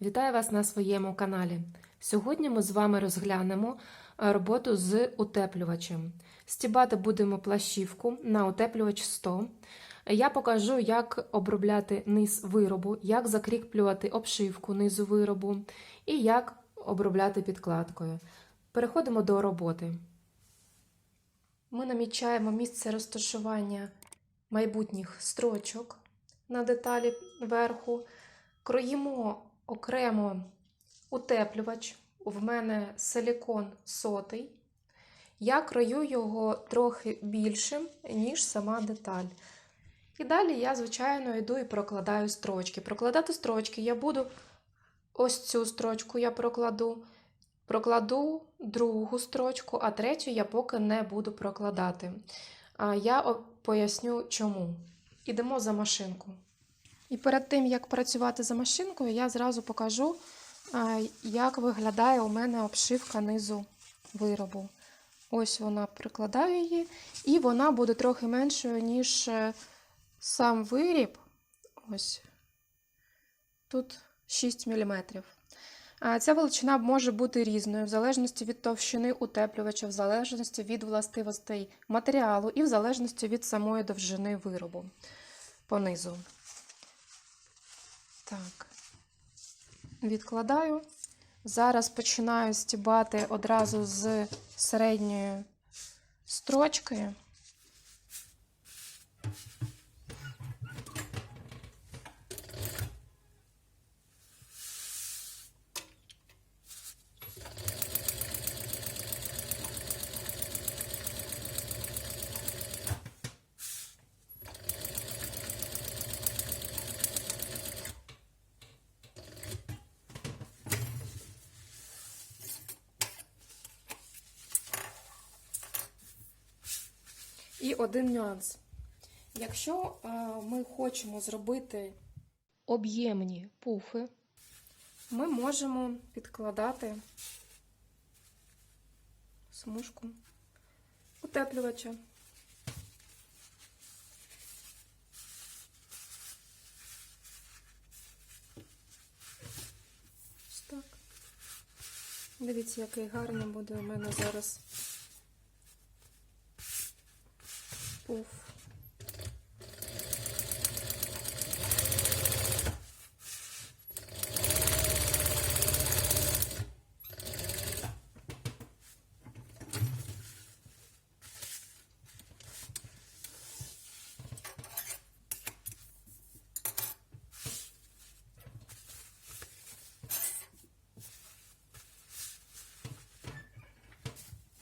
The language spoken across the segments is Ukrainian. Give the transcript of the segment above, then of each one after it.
Вітаю вас на своєму каналі. Сьогодні ми з вами розглянемо е, роботу з утеплювачем. Стібати будемо плащівку на утеплювач 100. Я покажу, як обробляти низ виробу, як закріплювати обшивку низу виробу і як обробляти підкладкою. Переходимо до роботи. Ми намічаємо місце розташування майбутніх строчок на деталі верху. Кроїмо окремо утеплювач. В мене силікон сотий. Я крою його трохи більшим, ніж сама деталь. І далі я, звичайно, йду і прокладаю строчки. Прокладати строчки я буду ось цю строчку я прокладу, прокладу другу строчку, а третю я поки не буду прокладати. Я поясню чому. Ідемо за машинку. І перед тим, як працювати за машинкою, я зразу покажу, як виглядає у мене обшивка низу виробу. Ось вона прикладаю її, і вона буде трохи меншою, ніж е, сам виріб. Ось тут 6 мм. Ця величина може бути різною, в залежності від товщини утеплювача, в залежності від властивостей матеріалу і в залежності від самої довжини виробу по низу. Так, відкладаю. Зараз починаю стібати одразу з середньої строчки. Один нюанс. Якщо е, ми хочемо зробити об'ємні пуфи, ми можемо підкладати смужку утеплювача. Ось так. Дивіться, який гарний буде у мене зараз пуф.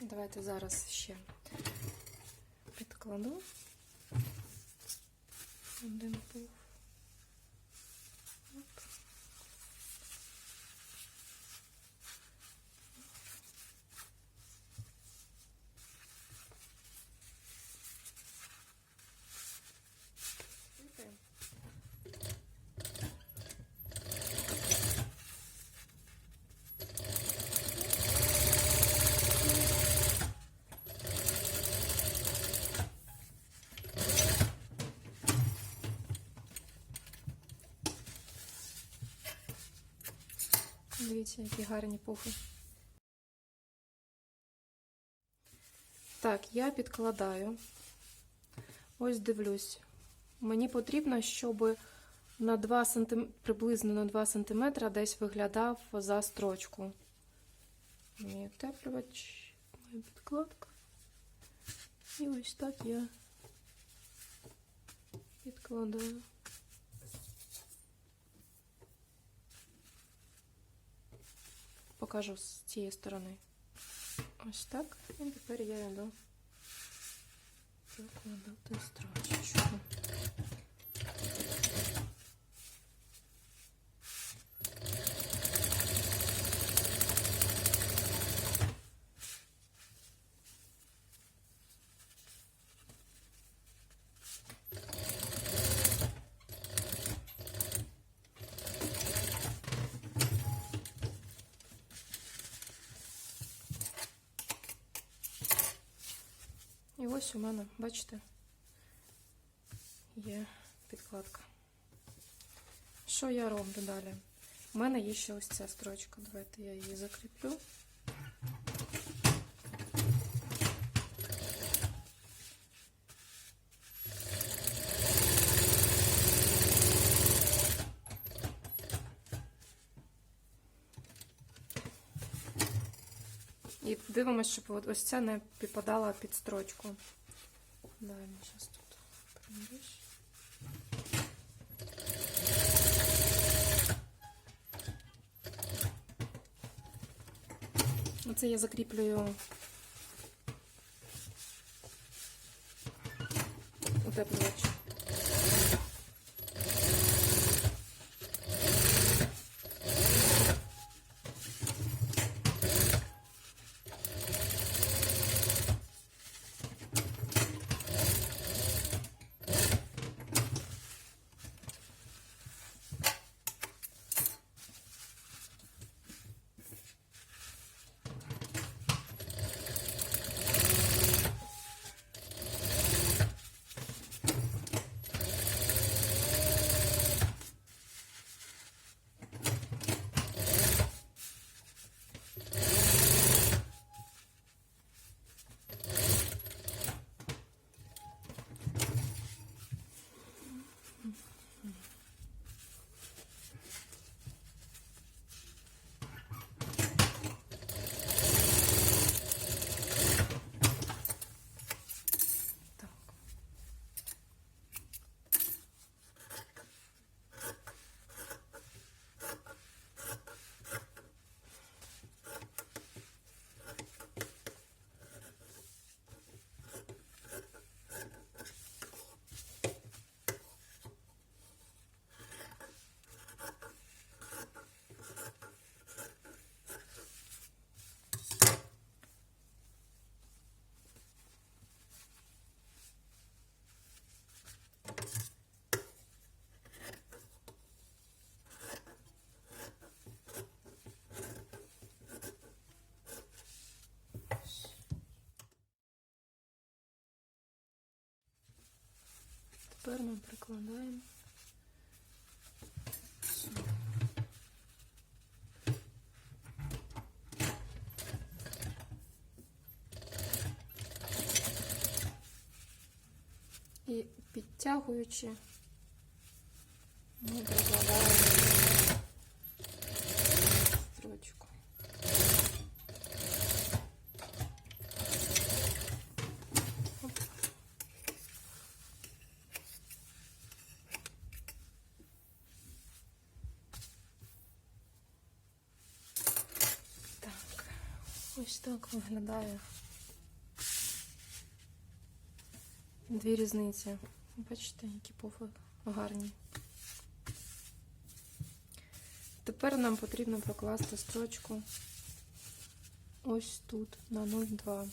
Давайте зараз ще підкладу один пуф. Дивіться, які гарні пуфи. Так, я підкладаю. Ось дивлюсь. Мені потрібно, щоб на 2 см, приблизно на 2 см десь виглядав за строчку. Мій утеплювач, моя підкладка. І ось так я підкладаю. Покажу з цієї сторони. Ось так. І тепер я йду прикладати строчечку. Ось у мене, бачите, є підкладка. Що я роблю далі? У мене є ще ось ця строчка. Давайте я її закріплю. І дивимося, щоб ось ця не підпадала під строчку. Далі, зараз тут примірюсь. Оце я закріплюю утеплювач. Тепер ми прикладаємо. І підтягуючи, ми прикладаємо строчку. Оп. Так, ось так виглядає. Дві різниці. Бачите, які пуфи гарні. Тепер нам потрібно прокласти строчку ось тут на 0,2.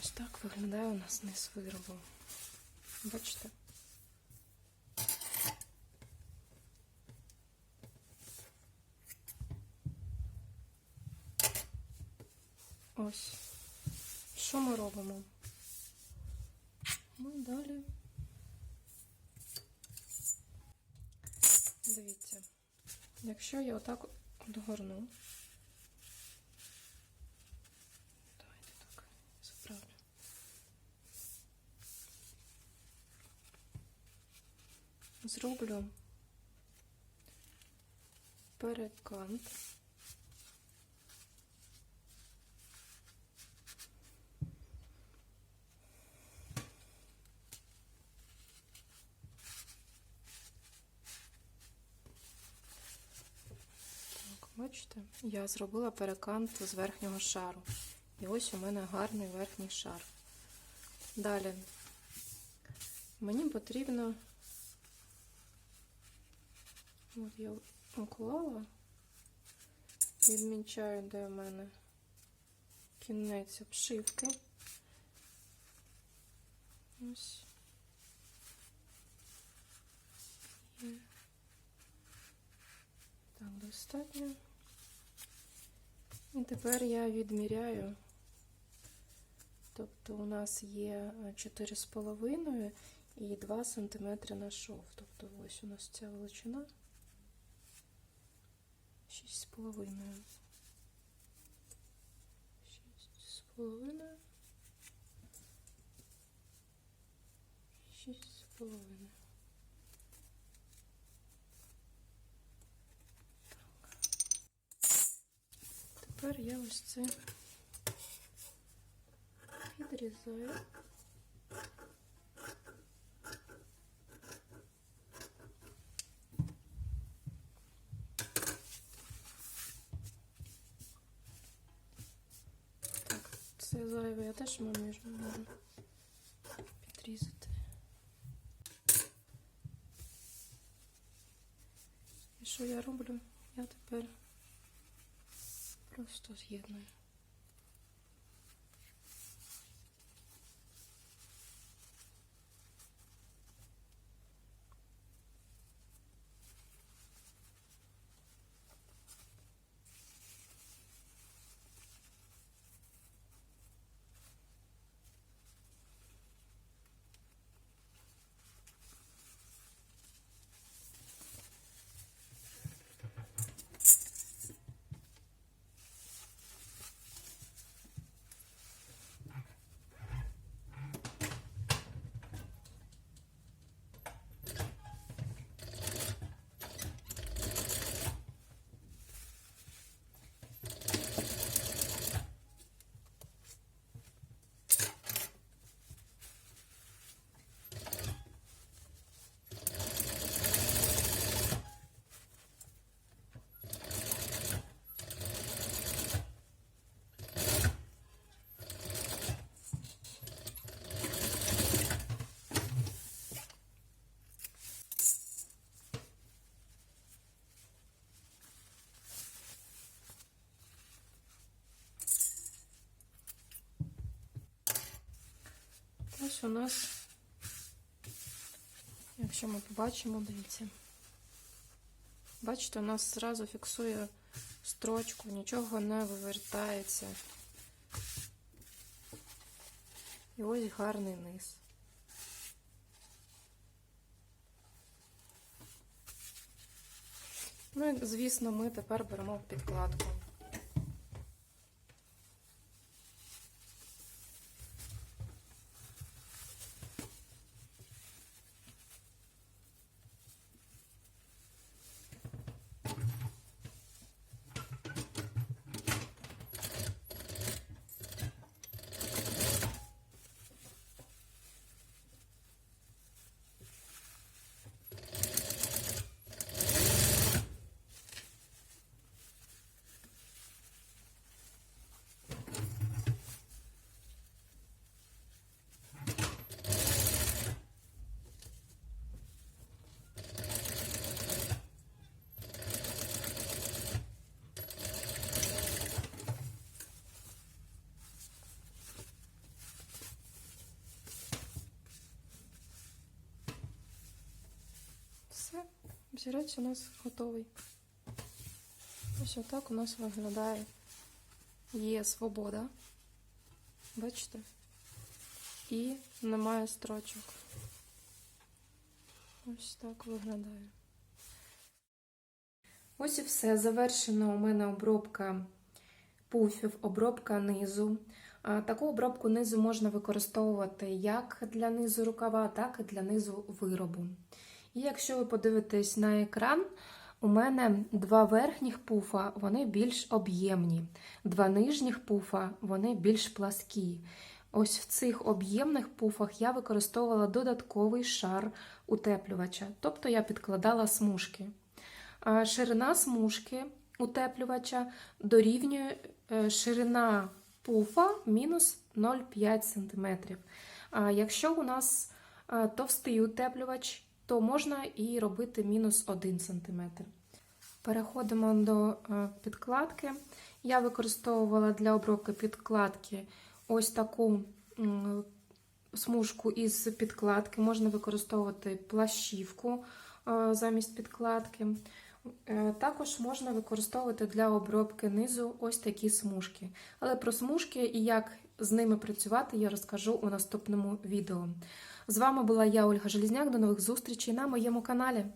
Ось так виглядає у нас низ виробу. Бачите? Ось. Що ми робимо? Ми далі. Дивіться, якщо я отак догорну, давайте так заправлю. Зроблю перекант. Бачите, я зробила перекант з верхнього шару. І ось у мене гарний верхній шар. Далі мені потрібно От я уклала, відмічаю, де в мене кінець обшивки. Ось. Так, достатньо. І тепер я відміряю. Тобто у нас є 4,5 і 2 см на шов. Тобто ось у нас ця величина шесть с половиной, шесть с половиной, шесть с половиной. Тепер я ось це підрізаю. Це зайве, я теж маю можу підрізати. І що я роблю? Я тепер просто з'єдную. Ось у нас, якщо ми побачимо, дивіться. Бачите, у нас зразу фіксує строчку, нічого не вивертається. І ось гарний низ. Ну і, звісно, ми тепер беремо підкладку. Все, взірець у нас готовий. Ось отак у нас виглядає. Є свобода. Бачите? І немає строчок. Ось так виглядає. Ось і все. Завершена у мене обробка пуфів, обробка низу. Таку обробку низу можна використовувати як для низу рукава, так і для низу виробу. І якщо ви подивитесь на екран, у мене два верхніх пуфа, вони більш об'ємні, два нижніх пуфа, вони більш пласкі. Ось в цих об'ємних пуфах я використовувала додатковий шар утеплювача, тобто я підкладала смужки. Ширина смужки утеплювача дорівнює е, ширина пуфа мінус 0,5 см. А якщо у нас е, товстий утеплювач, то можна і робити мінус 1 см. Переходимо до е, підкладки. Я використовувала для обробки підкладки ось таку смужку із підкладки. Можна використовувати плащівку е, замість підкладки. Е, Також можна використовувати для обробки низу ось такі смужки. Але про смужки і як з ними працювати я розкажу у наступному відео. З вами була я, Ольга Желізняк. До нових зустрічей на моєму каналі.